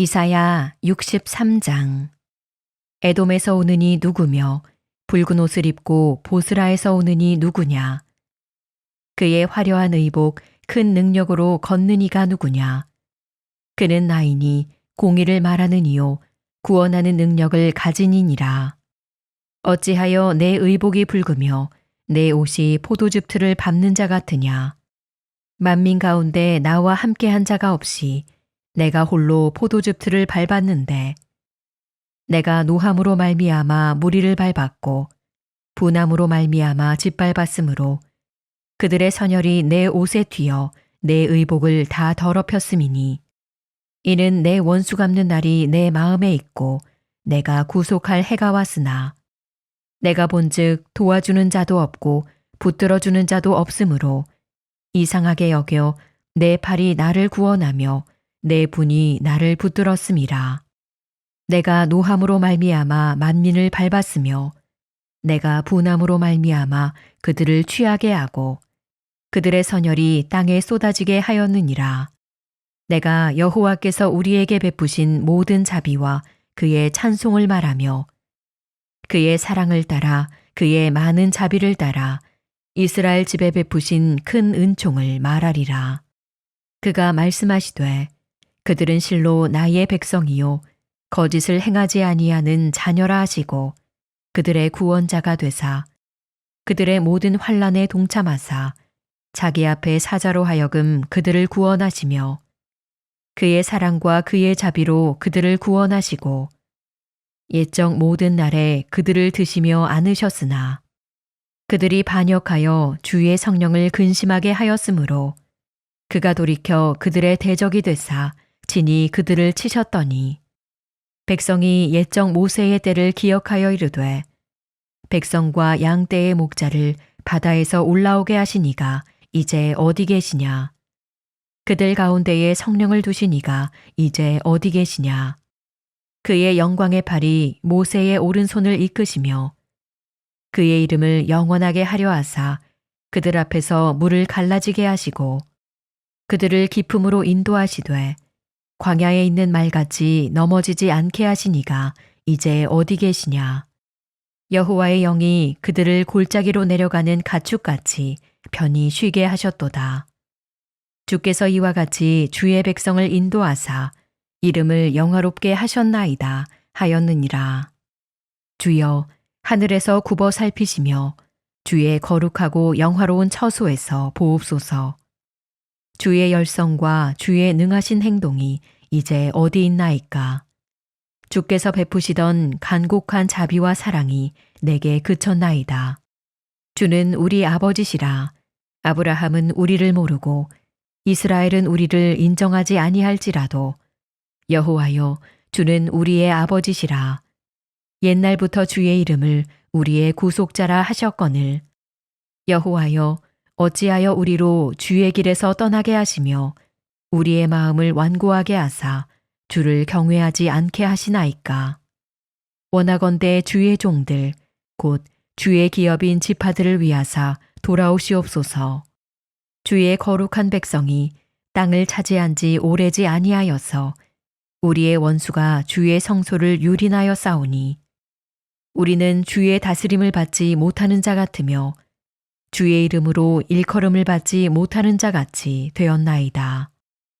이사야 63장. 에돔에서 오는 이 누구며 붉은 옷을 입고 보스라에서 오는 이 누구냐? 그의 화려한 의복 큰 능력으로 걷는 이가 누구냐? 그는 나이니 공의를 말하는 이요 구원하는 능력을 가진 이니라. 어찌하여 내 의복이 붉으며 내 옷이 포도즙 틀을 밟는 자 같으냐? 만민 가운데 나와 함께한 자가 없이 내가 홀로 포도즙 틀을 밟았는데 내가 노함으로 말미암아 무리를 밟았고 분함으로 말미암아 짓밟았으므로 그들의 선열이 내 옷에 튀어 내 의복을 다 더럽혔음이니 이는 내 원수 갚는 날이 내 마음에 있고 내가 구속할 해가 왔으나 내가 본즉 도와주는 자도 없고 붙들어주는 자도 없으므로 이상하게 여겨 내 팔이 나를 구원하며 내 분이 나를 붙들었음이라. 내가 노함으로 말미암아 만민을 밟았으며 내가 분함으로 말미암아 그들을 취하게 하고 그들의 선열이 땅에 쏟아지게 하였느니라. 내가 여호와께서 우리에게 베푸신 모든 자비와 그의 찬송을 말하며 그의 사랑을 따라 그의 많은 자비를 따라 이스라엘 집에 베푸신 큰 은총을 말하리라. 그가 말씀하시되 그들은 실로 나의 백성이요. 거짓을 행하지 아니하는 자녀라 하시고 그들의 구원자가 되사 그들의 모든 환란에 동참하사 자기 앞에 사자로 하여금 그들을 구원하시며 그의 사랑과 그의 자비로 그들을 구원하시고 옛적 모든 날에 그들을 드시며 안으셨으나 그들이 반역하여 주의 성령을 근심하게 하였으므로 그가 돌이켜 그들의 대적이 되사 진이 그들을 치셨더니 백성이 옛적 모세의 때를 기억하여 이르되 백성과 양 떼의 목자를 바다에서 올라오게 하시니가 이제 어디 계시냐? 그들 가운데에 성령을 두시니가 이제 어디 계시냐? 그의 영광의 팔이 모세의 오른손을 이끄시며 그의 이름을 영원하게 하려 하사 그들 앞에서 물을 갈라지게 하시고 그들을 기품으로 인도하시되 광야에 있는 말같이 넘어지지 않게 하시니가 이제 어디 계시냐 여호와의 영이 그들을 골짜기로 내려가는 가축같이 편히 쉬게 하셨도다. 주께서 이와 같이 주의 백성을 인도하사 이름을 영화롭게 하셨나이다 하였느니라. 주여 하늘에서 굽어 살피시며 주의 거룩하고 영화로운 처소에서 보옵소서. 주의 열성과 주의 능하신 행동이 이제 어디 있나이까. 주께서 베푸시던 간곡한 자비와 사랑이 내게 그쳤나이다. 주는 우리 아버지시라. 아브라함은 우리를 모르고 이스라엘은 우리를 인정하지 아니할지라도 여호와여 주는 우리의 아버지시라. 옛날부터 주의 이름을 우리의 구속자라 하셨거늘 여호와여 어찌하여 우리로 주의 길에서 떠나게 하시며 우리의 마음을 완고하게 하사 주를 경외하지 않게 하시나이까? 원하건대 주의 종들 곧 주의 기업인 지파들을 위하사 돌아오시옵소서. 주의 거룩한 백성이 땅을 차지한 지 오래지 아니하여서 우리의 원수가 주의 성소를 유린하여 싸우니 우리는 주의 다스림을 받지 못하는 자 같으며 주의 이름으로 일컬음을 받지 못하는 자 같이 되었나이다.